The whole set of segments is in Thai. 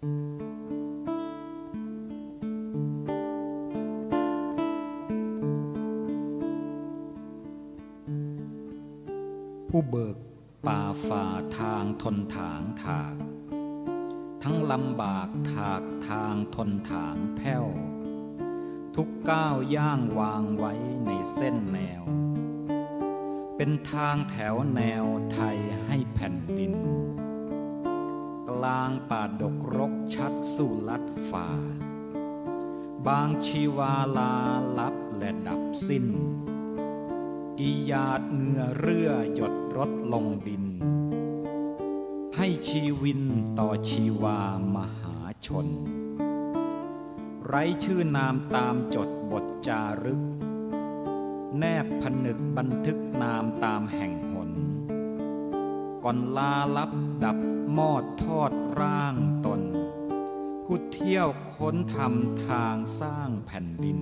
ผู้เบิกป่าฝ่าทางทนถางถาก ทั้งลำบากถากทางทนถางแผ้ว ทุกก้าวย่างวางไว้ในเส้นแนว เป็นทางแถวแนวไทยให้แผ่นดิน ลางป่าดกรกชัดสู่ลัดฝ่า บางชีวาลาลับและดับสิ้น กิยาดเหงื่อเรื่อหยดรถลงดิน ให้ชีวินต่อชีวามหาชน ไร้ชื่อนามตามจดบทจารึก แนบผนึกบันทึกนามตามแห่งหนก่อนลาลับดับ มอดทอดร่างตน ผู้เที่ยวค้นทำทางสร้างแผ่นดิน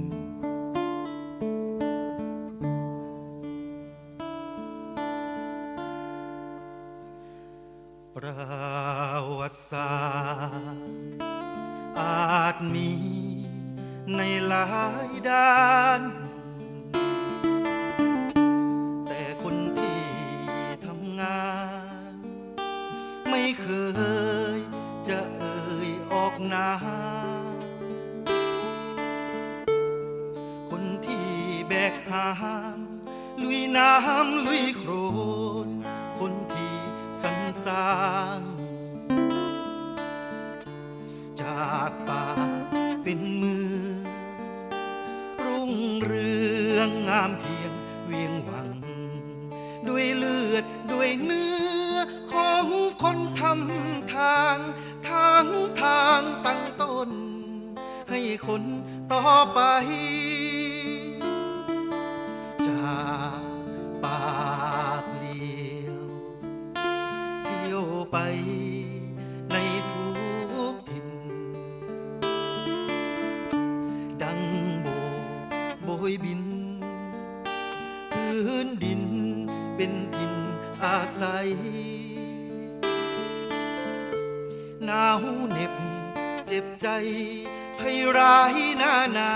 ประวัติศาสตร์อาจมีในหลายด้าน ยจะเอ่ยออกนาคนที่แบกหาม ลุยน้ำลุยโครนคนที่สรรสร้าง จากป่าเป็นมือ รุ่งเรืองงามเพียงเวียงหวัง ด้วยเลือดด้วยเนื้อ คนทำทางทางทางตั้งต้น ให้คนต่อไป จากปากเลี้ยวเที่ยวไปในทุกถิ่น ดังโบโบยบิน พื้นดินเป็นถิ่นอาศัย หนาวเหน็บ เจ็บใจให้ร้ายหน้านา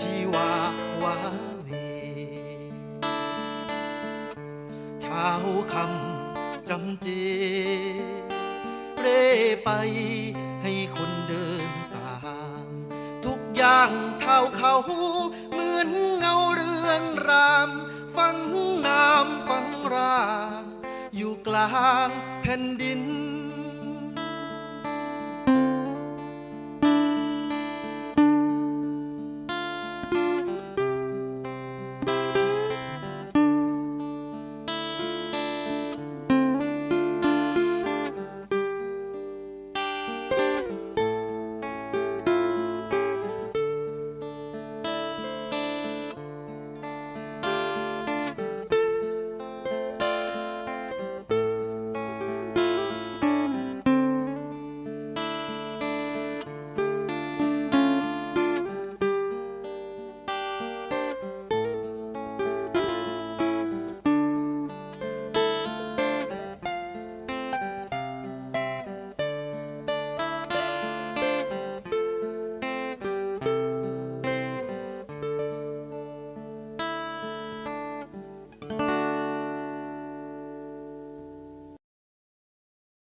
ชีวาวาเวเช้าคำจำเจ เร่ไปให้คนเดินตาม ทุกอย่างเท่าเขาเหมือนเงาเรืองราม ฟังน้ำฟังรางอยู่กลางแผ่นดิน